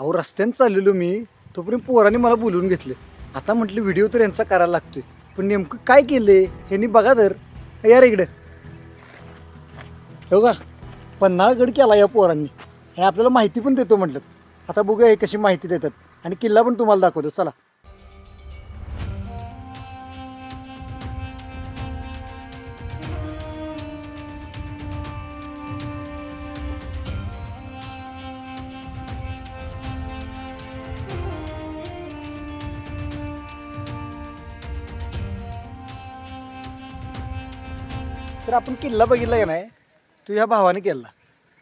अहो रस्त्याने चाललेलो मी तोपर्यंत पोराने मला बोलवून घेतले. आता म्हटलं व्हिडिओ तर यांचा करायला लागतोय. पण नेमकं काय केले ह्यांनी बघा तर. यार इकडं. हो का पन्हाळगड केला या पोरांनी. आणि आपल्याला माहिती पण देतो म्हटलं. आता बघूया हे कशी माहिती देतात. आणि किल्ला पण तुम्हाला दाखवतो. चला. तर आपण किल्ला बघितला का नाही? तू ह्या भावाने केला.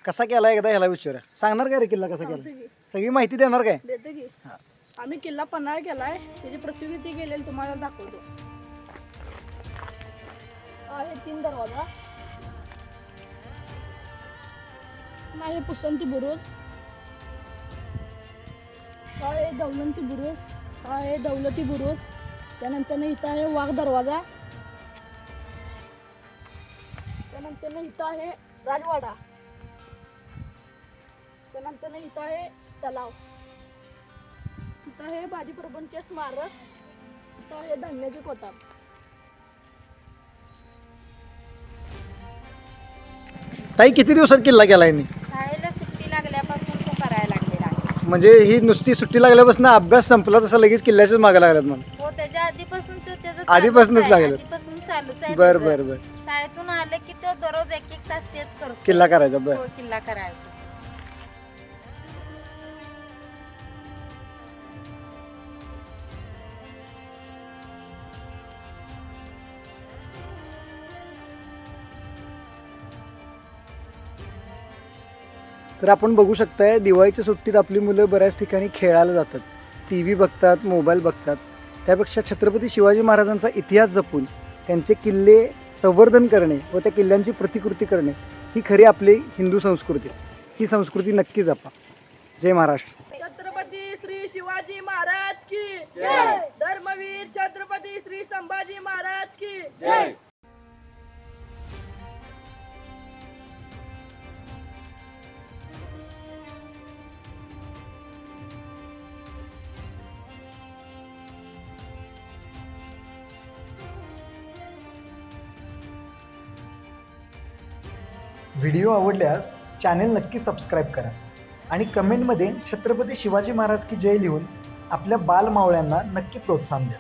कसा केला एकदा ह्याला विचारा. सांगणार काय रे किल्ला कसा केला? सगळी माहिती देणार काय? देतो की. हा. आम्ही किल्ला पन्हाळा केलाय. त्याची प्रतिकृती केलेली तुम्हाला दाखवतो. हा हे तीन दरवाजा. हा हे पुसंती बुरुज. हा हे दौलती बुरुज. हा हे दौलती बुरुज. त्यानंतर इथं आहे वाघ दरवाजा. त्यानंतर इथं आहे राजवाडा. त्यानंतर इथं आहे तलाव. इथं आहे बाजी प्रभूंचे स्मारक. इथं आहे धान्याचे कोतार ताई किती दिवसात किल्ला केला यांनी? शाळेला सुट्टी लागल्यापासून तो करायला लागलेला आहे. म्हणजे ही नुसती सुट्टी लागल्यापासून अभ्यास संपला तसा लगेच किल्ल्याच्याच मागे लागल्यात मला हो त्याच्या आधीपासून तो त्याचं आधीपासूनच चालूच आहे. लागलं. आधीपासून चालूच आहे बर. बर बर. शाळेतून आलं की तो दररोज एक एक तास तेच करतो किल्ला करायचा बर. हो किल्ला करायचा. तर आपण बघू शकताय दिवाळीच्या सुट्टीत आपली मुलं बऱ्याच ठिकाणी खेळायला जातात. टी व्ही बघतात मोबाईल बघतात. त्यापेक्षा छत्रपती शिवाजी महाराजांचा इतिहास जपून त्यांचे किल्ले संवर्धन करणे व त्या किल्ल्यांची प्रतिकृती करणे ही खरी आपली हिंदू संस्कृती. ही संस्कृती नक्की जपा. जय महाराष्ट्र. छत्रपती श्री शिवाजी महाराज की. धर्मवीर छत्रपती श्री संभाजी महाराज की. व्हिडिओ आवडल्यास चॅनेल नक्की सबस्क्राईब करा आणि कमेंटमध्ये छत्रपती शिवाजी महाराज की जय लिहून आपल्या बालमावळ्यांना नक्की प्रोत्साहन द्या.